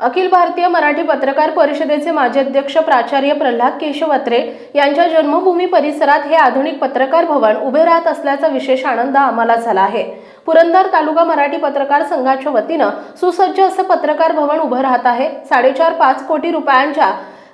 अखिल भारतीय मराठी पत्रकार परिषदेचे माजी अध्यक्ष प्राचार्य प्रल्हाद केशवत्रे यांच्या जन्मभूमी परिसरात हे आधुनिक पत्रकार भवन उभे राहत असल्याचा विशेष आनंद आम्हाला झाला आहे. पुरंदर तालुका मराठी पत्रकार संघाच्या वतीनं सुसज्ज असं पत्रकार भवन उभं राहत आहे. साडेचार पाच कोटी रुपयांच्या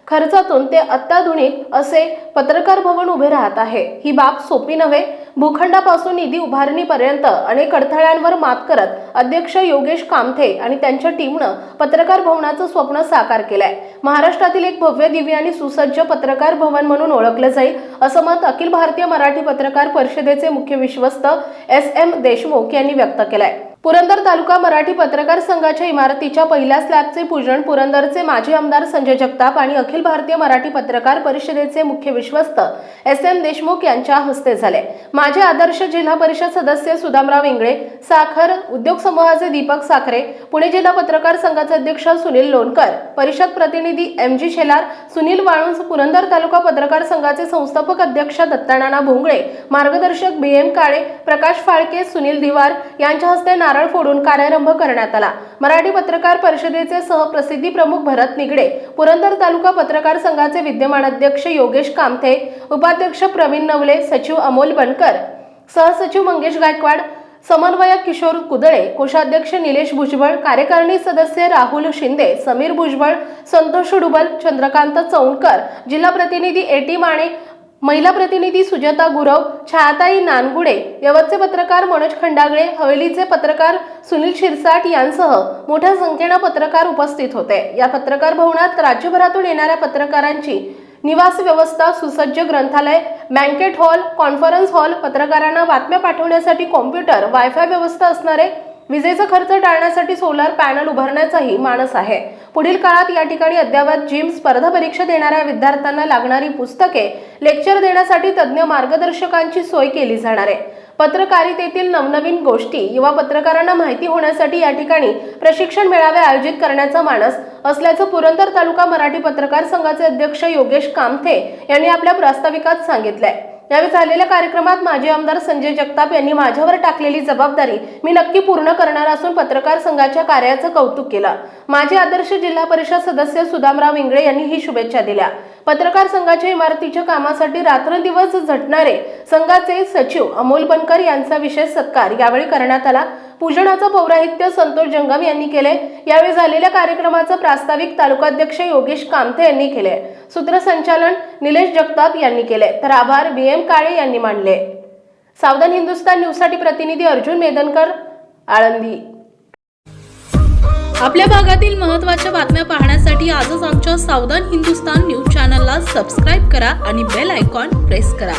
खर्चातून ते अत्याधुनिक असे पत्रकार भवन उभे राहत आहे. ही बाब सोपी नव्हे भूखंडापासून निधी उभारणीपर्यंत अनेक अडथळ्यांवर मात करत अध्यक्ष योगेश कामथे आणि त्यांच्या टीमनं पत्रकार भवनाचं स्वप्न साकार केलंय. महाराष्ट्रातील एक भव्य दिव्य आणि सुसज्ज पत्रकार भवन म्हणून ओळखलं जाईल असं मत अखिल भारतीय मराठी पत्रकार परिषदेचे मुख्य विश्वस्त एस एम देशमुख यांनी व्यक्त केलंय. पुरंदर तालुका मराठी पत्रकार संघाच्या इमारतीच्या पहिल्या स्लॅबचे पूजन पुरंदरचे माजी आमदार संजय जगताप आणि अखिल भारतीय मराठी पत्रकार परिषदेचे मुख्य विश्वस्त एस एम देशमुख यांच्या हस्ते झाले. माजी आदर्श जिल्हा परिषद सदस्य सुदामराव इंगळे साखर उद्योग समूहाचे दीपक साखरे पुणे जिल्हा पत्रकार संघाचे अध्यक्ष सुनील लोणकर परिषद प्रतिनिधी एम जी शेलार सुनील वाळुंज पुरंदर तालुका पत्रकार संघाचे संस्थापक अध्यक्ष दत्तानाना भोंगळे मार्गदर्शक बी एम काळे प्रकाश फाळके सुनील दिवार यांच्या हस्ते नारळ फोडून कार्यारंभ करण्यात आला. मराठी पत्रकार परिषदेचे सहप्रसिद्धी प्रमुख भरत निगडे पुरंदर तालुका पत्रकार संघाचे विद्यमान अध्यक्ष योगेश कामथे उपाध्यक्ष प्रवीण नवले सचिव अमोल बनकर सहसचिव मंगेश गायकवाड समन्वयक किशोर कुदळे कोषाध्यक्ष निलेश भुजबळ कार्यकारिणी सदस्य राहुल शिंदे समीर भुजबळ संतोष डुबल चंद्रकांत चौंडकर जिल्हा प्रतिनिधी ए टी माने महिला प्रतिनिधी सुजाता गुरव छायाताई नानगुडे यवतचे पत्रकार मनोज खंडागळे हवेलीचे पत्रकार सुनील शिरसाट यांसह मोठ्या संख्येनं पत्रकार उपस्थित होते. या पत्रकार भवनात राज्यभरातून येणाऱ्या पत्रकारांची निवास व्यवस्था सुसज्ज ग्रंथालय बँकेट हॉल कॉन्फरन्स हॉल पत्रकारांना बातम्या पाठवण्यासाठी कॉम्प्युटर वायफाय व्यवस्था असणारे विजेचा खर्च टाळण्यासाठी सोलार पॅनल उभारण्याचाही मानस आहे. पुढील काळात या ठिकाणी अद्ययावत जिम स्पर्धा परीक्षा देणाऱ्या विद्यार्थ्यांना लागणारी पुस्तके लेक्चर देण्यासाठी तज्ज्ञ मार्गदर्शकांची सोय केली जाणार आहे. पत्रकारितेतील नवनवीन गोष्टी युवा पत्रकारांना माहिती होण्यासाठी या ठिकाणी प्रशिक्षण मेळावे आयोजित करण्याचा मानस असल्याचं पुरंदर तालुका मराठी पत्रकार संघाचे अध्यक्ष योगेश कामथे यांनी आपल्या प्रास्ताविकात सांगितलंय. यावेळी झालेल्या कार्यक्रमात माजी आमदार संजय जगताप यांनी माझ्यावर टाकलेली जबाबदारी मी नक्की पूर्ण करणार असून पत्रकार संघाच्या कार्याचं कौतुक केलं. माजी आदर्श जिल्हा परिषद सदस्य सुदामराव इंगळे यांनी ही शुभेच्छा दिल्या. पत्रकार संघाच्या इमारतीच्या कामासाठी रात्रंदिवस झटणारे संघाचे सचिव अमोल बनकर यांचा विशेष सत्कार यावेळी करण्यात आला. पूजनाचं पौराहित्य संतोष जंगम यांनी केले. यावेळी झालेल्या कार्यक्रमाचं प्रास्ताविक तालुकाध्यक्ष योगेश कामथे यांनी केले. सूत्रसंचालन निलेश जगताप यांनी केले. तर आभार बी एम काळे यांनी मांडले. सावधान हिंदुस्तान न्यूजसाठी प्रतिनिधी अर्जुन मेदनकर आळंदी. आपल्या भागातील महत्त्वाच्या बातम्या पाहण्यासाठी आजच आमच्या सावधान हिंदुस्तान न्यूज चॅनलला सबस्क्राईब करा आणि बेल आयकॉन प्रेस करा.